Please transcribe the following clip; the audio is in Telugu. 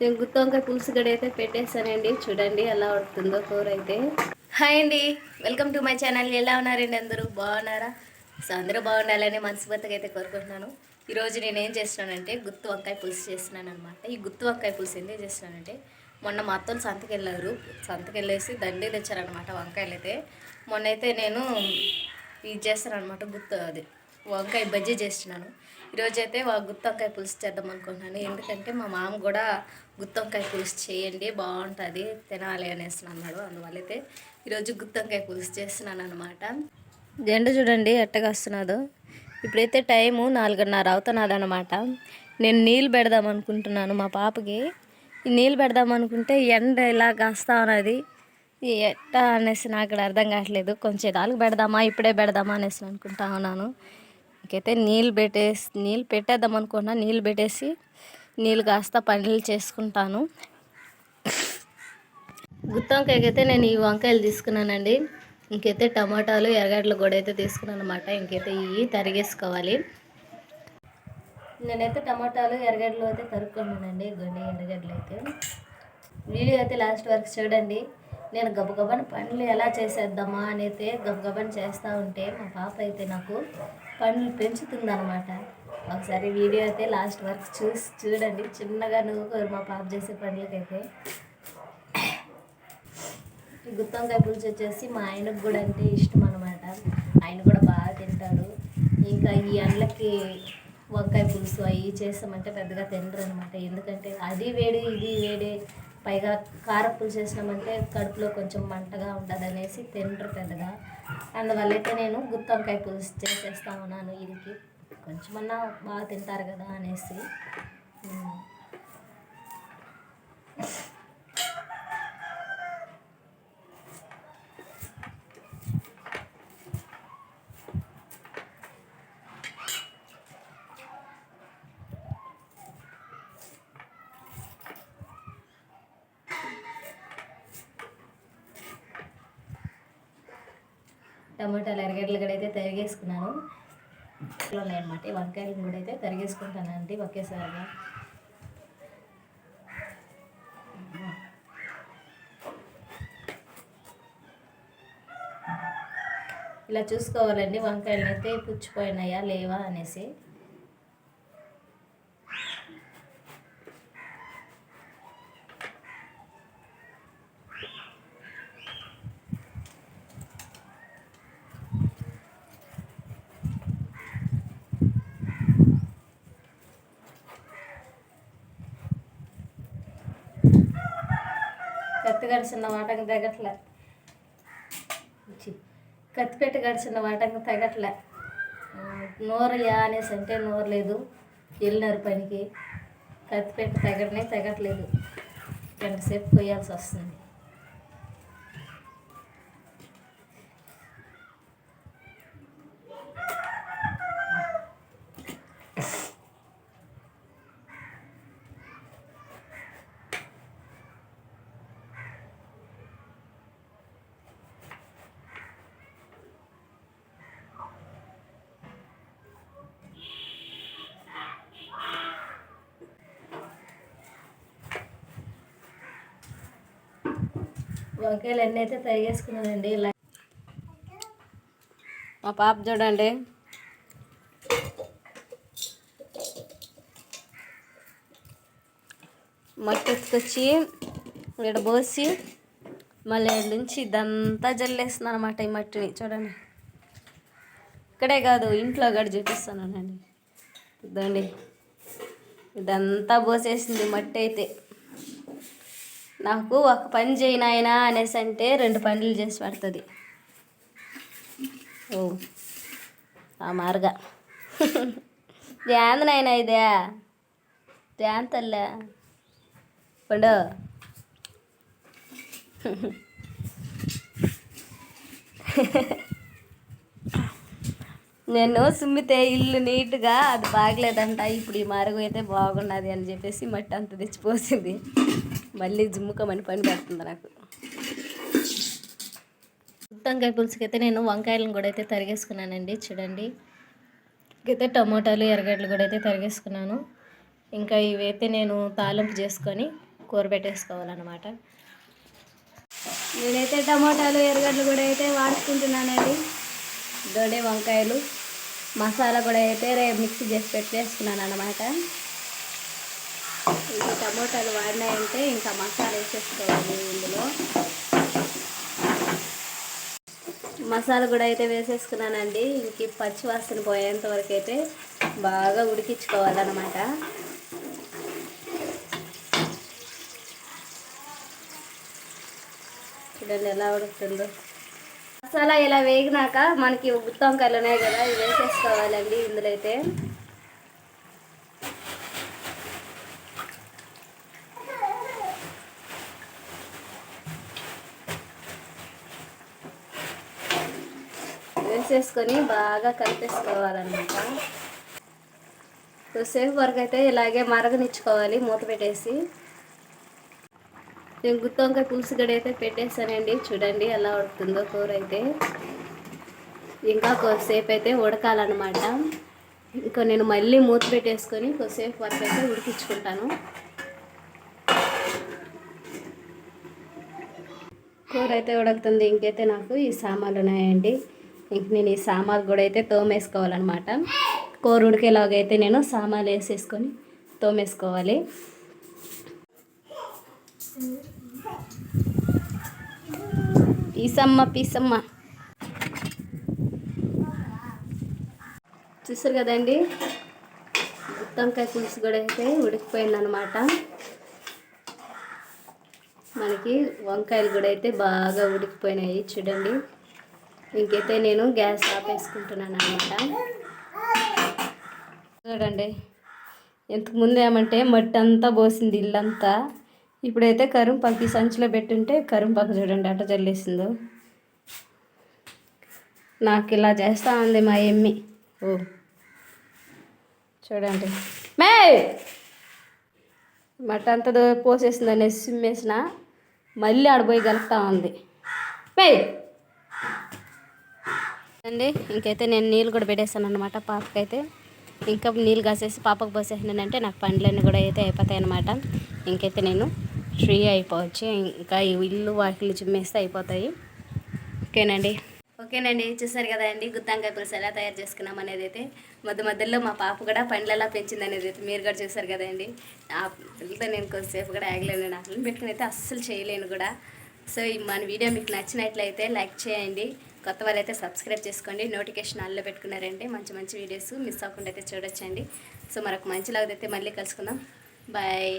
నేను గుత్తి వంకాయ పులుసు గడి అయితే పెట్టేశానండి చూడండి ఎలా ఉడుతుందో కూర అయితే. హాయ్ అండి. Welcome to my channel. ఎలా ఉన్నారండి అందరూ? బాగున్నారా? సో అందరూ బాగుండాలని మనస్ఫూర్తిగా అయితే కోరుకుంటున్నాను. ఈరోజు నేను ఏం చేస్తున్నానంటే గుత్తి వంకాయ పులుసు చేస్తున్నాను అనమాట ఈ గుత్తి వంకాయ పులుసు ఎందుకు చేస్తున్నానంటే మొన్న మా అత్తలు సంతకి వెళ్ళారు. సంతకి వెళ్ళేసి దండి తెచ్చారనమాట వంకాయలు అయితే. మొన్న అయితే నేను ఇది చేస్తాను అనమాట గుత్త అది వంకాయ బజ్జీ చేస్తున్నాను. ఈరోజు అయితే గుత్తి వంకాయ పులుసు చేద్దాం అనుకుంటున్నాను. ఎందుకంటే మా మామ కూడా గుత్తి వంకాయ పులుసు చేయండి బాగుంటుంది తినాలి అనేసి అన్నాడు. అందువల్ల అయితే ఈరోజు గుత్తి వంకాయ పులుసు చేస్తున్నాను అనమాట జెండ చూడండి ఎట్టగా వస్తున్నదో. ఇప్పుడైతే టైము నాలుగున్నర అవుతున్నది అనమాట నేను నీళ్ళు పెడదాం అనుకుంటున్నాను మా పాపకి. ఈ నీళ్ళు పెడదాం అనుకుంటే ఎండ ఇలా కాస్తా ఉన్నది ఈ ఎట్టా అనేసి నాకు ఇక్కడ అర్థం కావట్లేదు. కొంచెం దానికి పెడదామా ఇప్పుడే పెడదామా అనేసి అనుకుంటా ఉన్నాను. ఇంకైతే నీళ్ళు పెట్టేసి నీళ్ళు పెట్టేద్దాం అనుకున్నా నీళ్ళు పెట్టేసి నీళ్ళు కాస్త పనులు చేసుకుంటాను. గుత్తంకాయకైతే నేను ఈ వంకాయలు తీసుకున్నానండి. ఇంకైతే టమాటాలు ఎర్రగడ్డలు కూడా అయితే తీసుకున్నాను అనమాట ఇంకైతే ఇవి తరిగేసుకోవాలి. నేనైతే టమాటాలు ఎర్రగడ్డలు అయితే తరుక్కున్నానండి. గొండి ఎర్రగడ్డలు అయితే. వీడియో అయితే లాస్ట్ వరకు చూడండి. నేను గబగబని పనులు ఎలా చేసేద్దామా అని అయితే గబగబని చేస్తూ ఉంటే మా పాప అయితే నాకు పండ్లు పెంచుతుందనమాట ఒకసారి వీడియో అయితే లాస్ట్ వరకు చూసి చూడండి. చిన్నగా నువ్వు మా పాప చేసే పండ్లకైతే ఈ గుత్తంకాయ పులుసు వచ్చేసి మా ఆయనకు కూడా అంటే ఇష్టం అనమాట ఆయన కూడా బాగా తింటాడు. ఇంకా ఈ అండ్లకి వంకాయ పులుసు అవి చేస్తామంటే పెద్దగా తినరు అనమాట ఎందుకంటే అది వేడి ఇది వేడి. పైగా కార పులుసు చేసినామంటే కడుపులో కొంచెం మంటగా ఉంటుంది అనేసి తింటారు పెద్దగా. అందువల్ల అయితే నేను గుత్తంకాయ పులుసు చేసేస్తా ఉన్నాను వీరికి కొంచెమన్నా బాగా తింటారు కదా అనేసి. టమాటాలు ఎరగడ్డలు కూడా అయితే తరిగేసుకున్నాను. ఇంట్లో ఉన్నాయన్నమాట. వంకాయలు కూడా అయితే తరిగేసుకుంటానండి ఒకేసారిగా. ఇలా చూసుకోవాలండి. వంకాయలు అయితే పుచ్చిపోయినాయా లేవా అనేసి. కత్తి గడిచిన వాటంగా తగ్గట్లే కత్తి పెట్టి గడిచిన వాటంగా తగ్గట్లే ఆ, అనేసి అంటే నోరు లేదు. వెళ్ళినారు పనికి కత్తి పెట్టి తగ్గడనే తగ్గట్లేదు గంట సేపు కొయ్యాల్సి వస్తుంది. వంకాయలు అన్నీ అయితే తరిగేసుకున్నానండి ఇలా మా పాప చూడండి. మట్టెత్తుకొచ్చి ఇక్కడ పోసి మళ్ళీ ఆడ నుంచి ఇదంతా జల్లేస్తుంది అనమాట ఈ మట్టిని. చూడండి. ఇక్కడే కాదు ఇంట్లో కూడా చూపిస్తానండి ఇదండి. ఇదంతా పోసేసింది మట్టి అయితే. నాకు ఒక పని చేయి నాయనా అనేసి అంటే రెండు పనులు చేసి పెడుతుంది. ఓ ఆ మార్గ. ధ్యాన్ నాయన ఇదే. ధ్యాన్ తల్లే. పండు. నేను సుమ్మితే ఇల్లు నీట్గా అది బాగలేదంట ఇప్పుడు ఈ మరుగు అయితే బాగున్నది అని చెప్పేసి మట్టి అంత తెచ్చిపోసింది. మళ్ళీ జుమ్ముకమని పని పెడుతుంది నాకు. వంకాయ పులుసుకి అయితే నేను వంకాయలను కూడా అయితే తరిగేసుకున్నానండి చూడండి. అయితే టమోటాలు ఎర్రగడ్డలు కూడా అయితే తరిగేసుకున్నాను. ఇంకా ఇవైతే నేను తాలింపు చేసుకొని కూర పెట్టేసుకోవాలన్నమాట నేనైతే టమోటాలు ఎర్రగడ్డలు కూడా అయితే వాడుకుంటున్నానండి. దొడే వంకాయలు. మసాలా కూడా అయితే రేపు మిక్సీ చేసి పెట్టేసుకున్నాను అనమాట ఇంకా టమోటాలు వాడినాయంటే ఇంకా మసాలా వేసేసుకోవాలి ఇందులో. మసాలా కూడా అయితే వేసేసుకున్నానండి. ఇంక పచ్చి వాసన పోయేంత వరకు అయితే బాగా ఉడికించుకోవాలన్నమాట. చూడండి ఎలా ఉడుకుతుందో. మసాలా ఇలా వేగినాక మనకి గుత్తంకాయలు ఉన్నాయి కదా ఇవి వేసేసుకోవాలండి ఇందులో అయితే. వేసేసుకొని బాగా కలిపేసుకోవాలన్నమాట. కొద్దిసేపు వరకు అయితే ఇలాగే మరగనిచ్చుకోవాలి మూత పెట్టేసి. నేను గుత్తి వంకాయ పులుసు గడి అయితే పెట్టేస్తానండి. చూడండి ఎలా ఉడుకుతుందో కూర అయితే. ఇంకా కొద్దిసేపు అయితే ఉడకాలన్నమాట. ఇంకా నేను మళ్ళీ మూత పెట్టేసుకొని కొద్దిసేపు వరకు అయితే ఉడికించుకుంటాను. కూర అయితే ఉడుకుతుంది. ఇంకైతే నాకు ఈ సామాన్లు ఉన్నాయండి. ఇంక నేను ఈ సామాన్లు కూడా అయితే తోమేసుకోవాలన్నమాట. కూర ఉడికేలాగైతే నేను సామాన్లు వేసేసుకొని తోమేసుకోవాలి. పీసమ్మ పీసమ్మ. చూసారు కదండి? గుత్తంకాయ పులుసు కూడా అయితే ఉడికిపోయిందనమాట మనకి వంకాయలు కూడా అయితే బాగా ఉడికిపోయినాయి చూడండి. ఇంకైతే నేను గ్యాస్ ఆపేసుకుంటున్నాను అనమాట చూడండి ఇంతకుముందు ఏమంటే మట్టి అంతా పోసింది ఇల్లంతా. ఇప్పుడైతే కరుంపాకు ఈ సంచిలో పెట్టుంటే కరింపాకు చూడండి అట్ట చల్లేసిందో. నాకు ఇలా చేస్తా ఉంది మా ఎమ్మి. ఓ. చూడండి. మే మట అంత పోసేసిందని సిమ్మేసిన మళ్ళీ ఆడపోయి కలుపుతా ఉంది. మే అండి ఇంకైతే నేను నీళ్ళు కూడా పెట్టేస్తాను అనమాట పాపకైతే. ఇంకా నీళ్ళు కాసేసి పాపకు పోసేసినానంటే నాకు పండ్లన్నీ కూడా అయితే అయిపోతాయి అనమాట ఇంకైతే నేను ఫ్రీ అయిపోవచ్చు. ఇంకా ఈ ఇల్లు వాకిలు చిమ్మేస్తే అయిపోతాయి. ఓకేనండి? ఓకేనండి చూసారు కదా అండి గుత్తంకాయ పులుసు ఎలా తయారు చేసుకున్నాం అనేది అయితే. మధ్య మధ్యలో మా పాప కూడా పండ్లు ఎలా పెంచింది అనేది అయితే మీరు కూడా చూసారు కదండి ఆ పిల్లతో నేను కొద్దిసేపు కూడా ఆగలేను అట్లని పెట్టుకుని అయితే అస్సలు చేయలేను కూడా. సో మన వీడియో మీకు నచ్చినట్లయితే లైక్ చేయండి. కొత్త వాళ్ళైతే సబ్స్క్రైబ్ చేసుకోండి. నోటిఫికేషన్ ఆల్లో పెట్టుకున్నారంటే మంచి మంచి వీడియోస్ మిస్ అవ్వకుండా అయితే చూడొచ్చండి. సో మరొక మంచి లాగైతే మళ్ళీ కలుసుకుందాం. బాయ్.